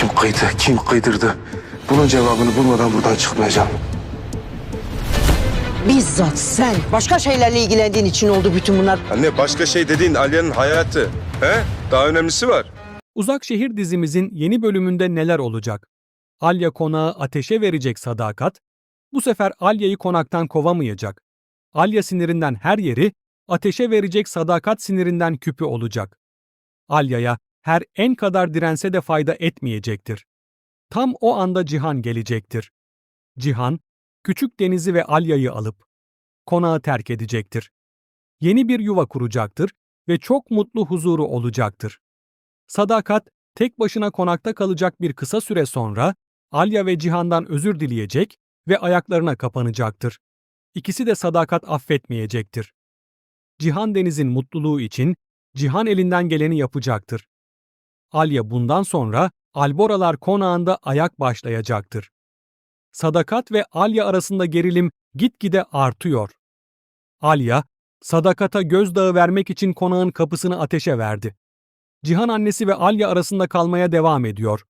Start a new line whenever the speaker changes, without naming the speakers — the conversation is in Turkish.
Kim kıydı, kim kıydırdı? Bunun cevabını bulmadan buradan çıkmayacağım.
Bizzat sen başka şeylerle ilgilendiğin için oldu bütün bunlar.
Anne başka şey dediğin Alya'nın hayatı. He? Daha önemlisi var.
Uzak Şehir dizimizin yeni bölümünde neler olacak? Alya konağı ateşe verecek sadakat, bu sefer Alya'yı konaktan kovamayacak. Alya sinirinden her yeri, ateşe verecek sadakat sinirinden küpü olacak. Alya'ya her en kadar dirense de fayda etmeyecektir. Tam o anda Cihan gelecektir. Cihan, küçük Deniz'i ve Alya'yı alıp konağı terk edecektir. Yeni bir yuva kuracaktır ve çok mutlu huzuru olacaktır. Sadakat tek başına konakta kalacak bir kısa süre sonra Alya ve Cihan'dan özür dileyecek ve ayaklarına kapanacaktır. İkisi de Sadakat affetmeyecektir. Cihan Deniz'in mutluluğu için Cihan elinden geleni yapacaktır. Alya bundan sonra Alboralar konağında ayak başlayacaktır. Sadakat ve Alya arasında gerilim gitgide artıyor. Alya, Sadakat'a gözdağı vermek için konağın kapısını ateşe verdi. Cihan annesi ve Alya arasında kalmaya devam ediyor.